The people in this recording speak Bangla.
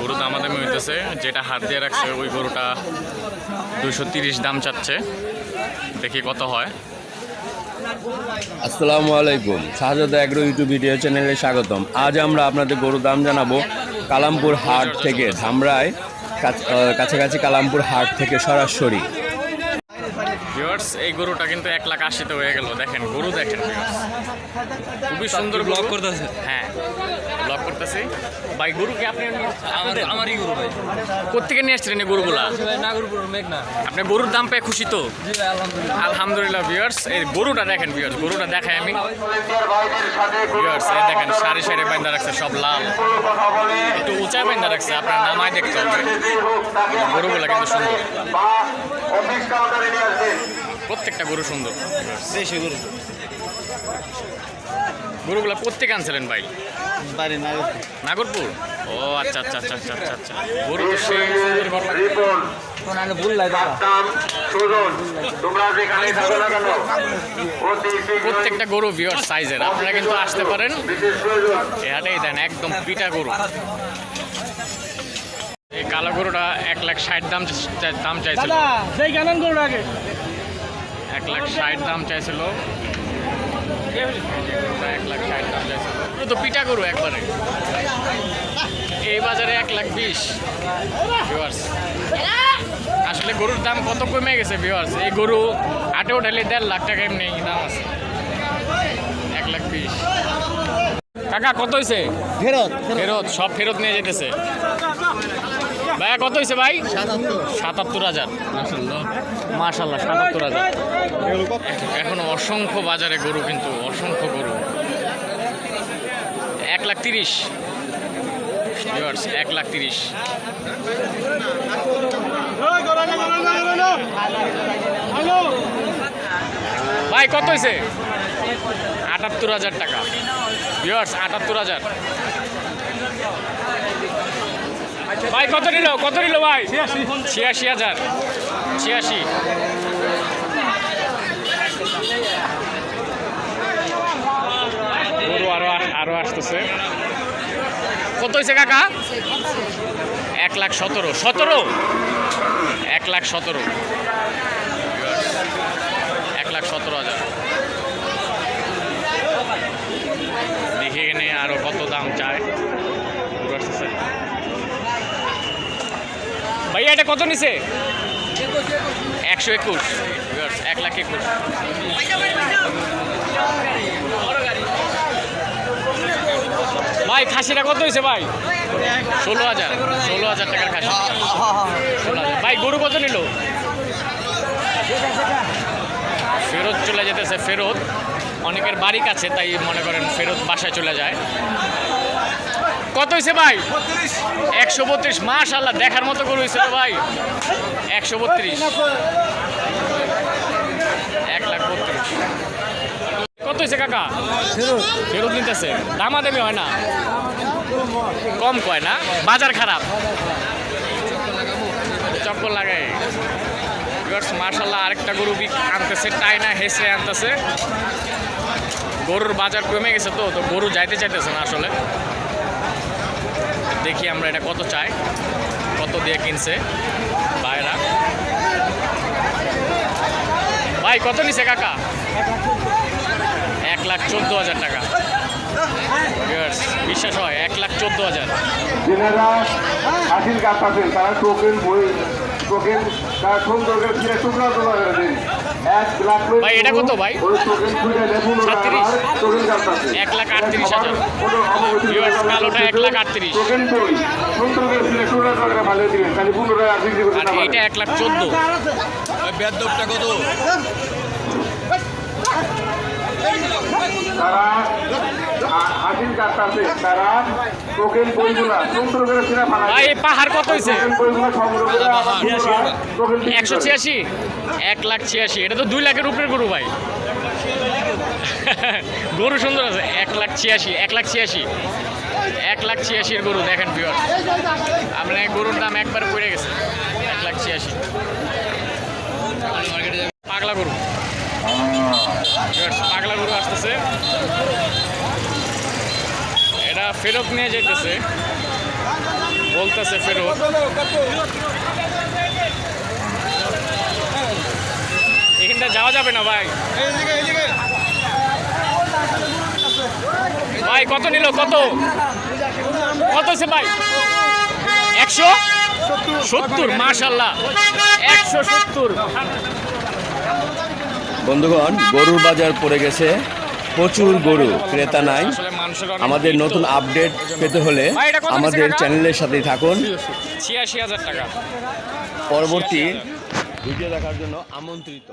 গরু দামাদামি হইতেছে। যেটা হাত দিয়ে রাখছে, ওই গরুটা দুশো তিরিশ দাম চাচ্ছে। দেখি কত হয়। আসসালামু আলাইকুম। শাহজাদ অ্যাগ্রো ইউটিউব ভিডিও চ্যানেলে স্বাগতম। আজ আমরা আপনাদের গরুর দাম জানাব কালামপুর হাট থেকে ধামরায় কাছ- কাছাকাছি কালামপুর হাট থেকে সরাসরি। ভিউয়ার্স এই গরুটা কিন্তু এক লাখ আশিতে হয়ে গেল। দেখেন গরু দেখেন। খুবই সুন্দর ব্লগ করতেছে। হ্যাঁ ব্লগ করতেছি। ভাই গরু কি আপনি আমার আমারই গরু ভাই। কোথেকে নিয়ে আসছিলেন এই গরুগুলা? আপনি গরুর দাম পেয়ে খুশি তো? আলহামদুলিল্লাহ। আলহামদুলিল্লাহ ভিউয়ার্স এই গরুটা দেখেন ভিউয়ার্স গরুটা দেখাই আমি। ভিউয়ার্স এই দেখেন সারি সারি বাইন্দা রাখছে সব লাল। একটু উঁচাই বাইন্দা রাখছে আপনার নামায় দেখতে হবে। গরুগুলা কিন্তু সুন্দর। প্রত্যেকটা গরু সুন্দর। দেশি গরু। গরুগুলা প্রত্যেকে আনছিলেন ভাই? বাড়ি নাগরপুর। নাগরপুর? ও আচ্ছা আচ্ছা আচ্ছা আচ্ছা আচ্ছা আচ্ছা। গরু তো সেই সুন্দর প্রত্যেকটা গরু ভিওর সাইজের আপনারা কিন্তু আসতে পারেন। এ হাটেই দেন একদম পিটা গরু। কালো গরুটা এক লাখ ষাট দাম দাম চাইছিল। এক লাখ ষাট দাম চাইছিল। এক লাখ ষাট দাম চাইছিল। তো পিটা গরু একবারে। এই বাজারে এক লাখ বিশ। ভিওয়ার্স আসলে গরুর দাম কত কমে গেছে ভিওয়ার্স এই গরু আটে উঠালে দেড় লাখ টাকা এমনি দাম আছে। এক লাখ বিশ। কাকা কত হয়েছে ফেরত ফেরত। সব ফেরত নিয়ে যেতেছে। ভাইয়া কত হয়েছে ভাই? সাতাত্তর। হাজার। মাশাল্লাহ সাতাত্তর হাজার। এখন অসংখ্য বাজারে গরু কিন্তু অসংখ্য গরু। এক লাখ তিরিশ। এক লাখ তিরিশ। ভাই কত হয়েছে আটাত্তর হাজার টাকা। ভিওয়ার্স আটাত্তর হাজার। ভাই, কত নিল? কত নিল ভাই? ছিয়াশি হাজার। ছিয়াশি। গরু আরও আরও আসতেছে। কত হয়েছে কাকা? এক লাখ সতেরো। সতেরো? এক লাখ সতেরো। এক লাখ সতেরো হাজার। এনে আরও কত দাম চায়। ভাইয়া, এটা কত নিছে? একশো একুশ। এক লাখ একুশ। ভাই, খাসিটা কত হয়েছে ভাই? ষোলো হাজার। ষোলো হাজার টাকার খাসি। ভাই, গরু কত নিল? ফেরত চলে যেতেছে, ফেরত। অনেকের বাড়ি কাছে, তাই মনে করেন ফেরত বাসায় চলে যায়। কত হয়েছে ভাই? একশো বত্রিশ। মাশাল্লাহ দেখার মতো গরু হয়েছে তো ভাই। একশো বত্রিশ। এক লাখ বত্রিশ। কত হয়েছে কাকা? ফেরত নিতেছে। দামা দেবে হয় না? কম কয় না? বাজার খারাপ। চক্কর লাগাই মার্শাল্লাহ আরেকটা গরু আনতেছে, টাইনা হেসে আনতেছে। গরুর বাজার কমে গেছে তো তো গরু যাইতে চাইতেছে না আসলে। দেখি আমরা এটা কত চাই, কত দিয়ে কিনছে ভাইরা। ভাই, কত নিছে কাকা? এক লাখ চোদ্দ হাজার টাকা। বিশ্বাস হয়, এক লাখ চোদ্দ হাজার। টোকেন তার সুন্দরকে ফিরে টুকরা টুকরা করে দিন এক লাখ ভাই, এটা কত ভাই? টোকেন খুলে দেখুন টোকেন কাজ এক লাখ আটত্রিশ হাজার। কালোটা এক লাখ আটত্রিশ। টোকেন বই। সুন্দর করে ফিরে টুকরা টুকরা ভালো দিবেন তাহলে পুনরায় বিক্রি করতে আর এইটা এক লাখ চোদ্দ। বেদবটা কত? তারা হা- হাসিল তারা ভাই এই পাহাড় কত হয়েছে একশো ছিয়াশি? এক লাখ ছিয়াশি। এটা তো দুই লাখের উপরে গরু ভাই। গরু সুন্দর আছে। এক লাখ ছিয়াশি এক লাখ ছিয়াশি। এক লাখ ছিয়াশির গরু দেখেন পিওর আপনার গরুর দাম একবার পড়ে গেছে। এক লাখ ছিয়াশি। পাগলা গরু। পাগলা গরু আসতেছে। ফেরত নিয়ে যেতেছে বলতেছে ফেরত। এখানটা যাওয়া যাবে না ভাই? ভাই, কত নিল? কত? কত সে ভাই? একশো? সত্তর মাশাল্লাহ একশো সত্তর। বন্ধুগণ, গরুর বাজার পড়ে গেছে। প্রচুর গরু ক্রেতা নাই। আমাদের নতুন আপডেট পেতে হলে আমাদের চ্যানেলের সাথেই থাকুন। ছিয়াশি হাজার টাকা। পরবর্তী ভিডিও দেখার জন্য আমন্ত্রিত।